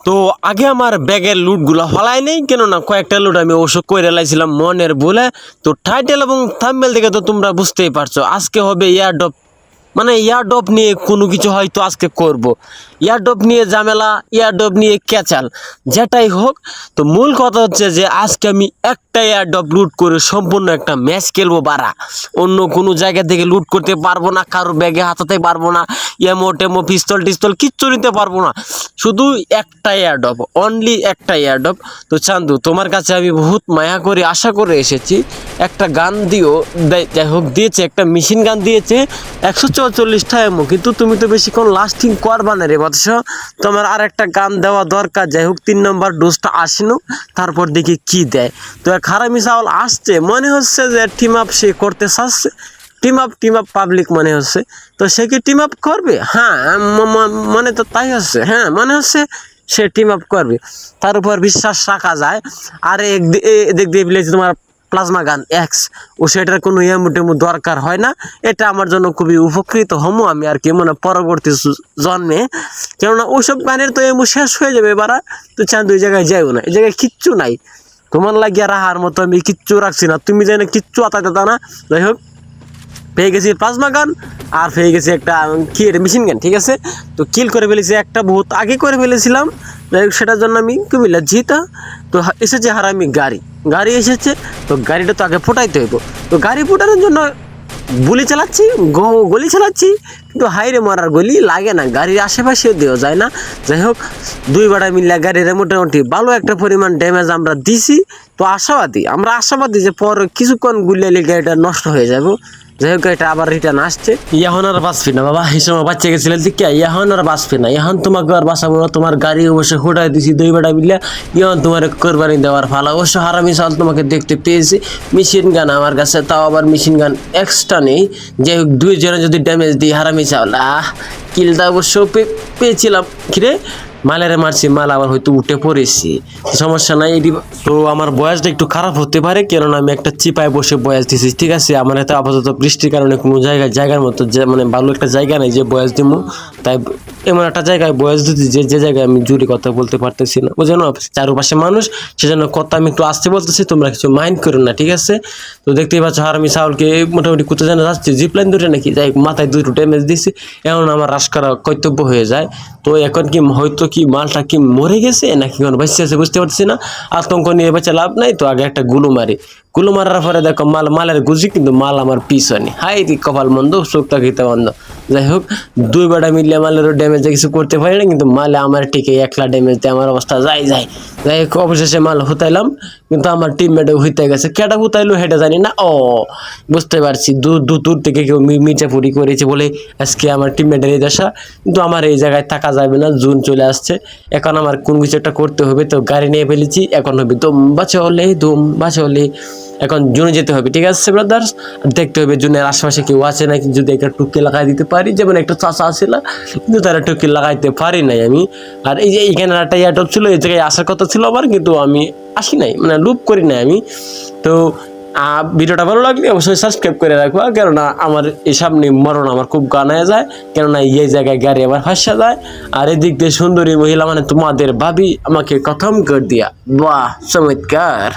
তো আগে আমার ব্যাগের লুটগুলো হলাই নেই কেননা কয়েকটা লুট আমি ওষুধ করে লাইছিলাম মনের বলে তো টাইটেল এবং থাম্বেল দেখে তো তোমরা বুঝতেই পারছ, আজকে হবে ইয়ারডপ মানে ইয়ারডপ নিয়ে কোনো কিছু হয়তো আজকে করব। ইয়ারডপ নিয়ে ঝামেলা ইয়ারডপ নিয়ে ক্যাচাল, যেটাই হোক, তো মূল কথা হচ্ছে যে আজকে আমি একটা ইয়ারডপ লুট করে সম্পূর্ণ একটা ম্যাচ খেলব বাড়া অন্য কোনো জায়গা থেকে লুট করতে পারব না কারোর ব্যাগে হাতাতে পারব না এমো টেমো পিস্তল টিস্তল কিচ্ছু নিতে পারব না। শুধু একটা এয়ারডপ অনলি একটা এয়ারডপ তো চান্দু, তোমার কাছে আমি বহুত মায়া করে আশা করে এসেছি, একটা গান দিও যাই হোক, দিয়েছে, একটা মেশিন গান দিয়েছে, একশো চৌচল্লিশটা এমো কিন্তু তুমি তো বেশিক্ষণ লাস্টিং করবা না রে বৎস। তোমার আর একটা গান দেওয়া দরকার যাই হোক তিন নম্বর ডোজটা আসিনো তারপর দেখি কি দেয়। তো হারামি চাউল আসছে, মনে হচ্ছে যে টিম আপ সে করতে চাচ্ছে। Team up team up public মনে হচ্ছে। তো সে কি টিম আপ করবে? হ্যাঁ মনে তো তাই হচ্ছে। হ্যাঁ মনে হচ্ছে সে টিম আপ করবে। তার উপর বিশ্বাস রাখা যায়। আর এক দি- দিয়ে তোমার প্লাজমা গান এক্স ও সেটার কোনো এমু টেমু দরকার হয় না। এটা আমার জন্য খুবই উপকৃত হমো আমি আর কি মানে পরবর্তী জন্মে। কেননা ওইসব গানের তো এমু শেষ হয়ে যাবে এবার তো চান ওই জায়গায় যাইও না। এই জায়গায় কিচ্ছু নাই। তোমার লাগিয়া রাহার মতো আমি কিচ্ছু রাখছি না। তুমি জানে কিচ্ছু আতাতে তা না। যাই হোক, পেয়ে গেছি প্লাজমা গান আর পেয়ে গেছি একটা কি মেশিন গান ঠিক আছে? তো কিল করে ফেলেছি একটা বহুত আগে করে ফেলেছিলাম। যাই হোক, সেটার জন্য আমি কুমিল্লা জিতা তো এসেছে হারামি গাড়ি। গাড়ি এসেছে, তো গাড়িটা তো আগে ফোটাইতে হইব। তো গাড়ি ফোটানোর জন্য গুলি চালাচ্ছি গলি চালাচ্ছি, কিন্তু হাইরে মারার গলি লাগে না। গাড়ির আশেপাশেও দেওয়া যায় না। যাই হোক, দুই বাড়া মিললে গাড়ির মোটামুটি ভালো একটা পরিমাণ ড্যামেজ আমরা দিছি। তো আশাবাদী, আমরা আশাবাদী যে পর কিছুক্ষণ গুলিয়ালে গাড়িটা নষ্ট হয়ে যাব। যাই হোক, এটা আবার রিটার্ন আসছে। এখন আর বাঁচবি না, বাবা। এই বাচ্চা গেছিল দিকে এখন আর বাঁচবি না। এখন তোমাকে আর বাঁচাবো না। তোমার গাড়ি অবশ্য হুটাই দিছি, দুই বেটা মিলে। এখন তোমার কোরবানি দেওয়ার ফালা অবশ্য হারামি সাল তোমাকে দেখতে পেয়েছি। মেশিন গান আমার কাছে, তাও আবার মেশিন গান এক্সট্রা নেই। যাই হোক দুই জনে যদি ড্যামেজ দিই, হারামি চাল, আহ! কিলটা অবশ্য পেয়েছিলাম। কিরে? মালেরে মারছি, মাল আবার হয়তো উঠে পড়েছি। সমস্যা নাই, এটি তো আমার বয়সটা একটু খারাপ হতে পারে, কেননা আমি একটা চিপায় বসে বয়স দিছি, ঠিক আছে? আমার এত আপাতত বৃষ্টির কারণে কোনো জায়গায় জায়গার মতো যে মানে ভালো একটা জায়গা নেই যে বয়স দিব তাই এমন একটা জায়গায় বয়স দিতে যে যে জায়গায় আমি জুড়ে কথা বলতে পারতেছি না। ও যেন চারপাশে মানুষ সেজন্য কথা আমি একটু আসতে বলতেছি, তোমরা কিছু মাইন্ড করো না, ঠিক আছে? তো দেখতেই পাচ্ছ, আর আমি সাউলকে মোটামুটি কোথাও যেন যাচ্ছি জিপলাইন দুটো নাকি, যাই মাথায় দুটো ড্যামেজ দিছি। এখন আমার হ্রাস করা কর্তব্য হয়ে যায়। তো এখন কি হয়তো কি মালটা কি মরে গেছে নাকি এখন বেঁচে বুঝতে পারছি না। আতঙ্ক নিয়ে বেঁচে লাভ নাই, তো আগে একটা গুলো মারি। গুলো মারার পরে দেখো মাল, মালের গুজি কিন্তু মাল আমার পিছনে। হাই কপাল মন্দ চোখটা খেতে বন্ধ। যাই হোক, দুই বেটা মিললে মালেরও ড্যামেজ কিছু করতে পারি না কিন্তু মালে আমার টিকে একলা ড্যামেজ দিয়ে আমার অবস্থা যাই যায় যাই হোক, অবশেষে মাল হুতাইলাম, কিন্তু আমার টিমমেটও হইতে গেছে। কেটা হুতাইলো সেটা জানি না, ও, বুঝতে পারছি। দু দু দূর থেকে কেউ মির্জাপুরি করেছে বলে আজকে আমার টিমমেটের এই দশা। কিন্তু আমার এই জায়গায় থাকা যাবে না, জুন চলে আসছে। এখন আমার কোন কিছু একটা করতে হবে, তো গাড়ি নিয়ে ফেলেছি, এখন হবে দম বাঁচা হলে দম হলে এখন জুনে যেতে হবে, ঠিক আছে ব্রাদার্স দেখতে হবে জুনের আশেপাশে কেউ আছে নাকি যদি একটা টুকি লাগাই দিতে পারি, যেমন একটা চাষা আছিল কিন্তু তারা টুকি লাগাইতে পারি নাই আমি। আর এই যে এইখানে একটা এয়ারটপ ছিল, এই জায়গায় আসার কথা ছিল আমার, কিন্তু আমি আসি নাই মানে লুপ করি নাই আমি। তো ভিডিওটা ভালো লাগলে অবশ্যই সাবস্ক্রাইব করে রাখবা, কেননা আমার এই সামনে মরণ আমার খুব গানায় যায়, কেননা এই জায়গায় গাড়ি আমার ফাঁসা যায়। আর এদিক দিয়ে সুন্দরী মহিলা মানে তোমাদের ভাবি আমাকে কথম কর দিয়া, বাহ, চমৎকার।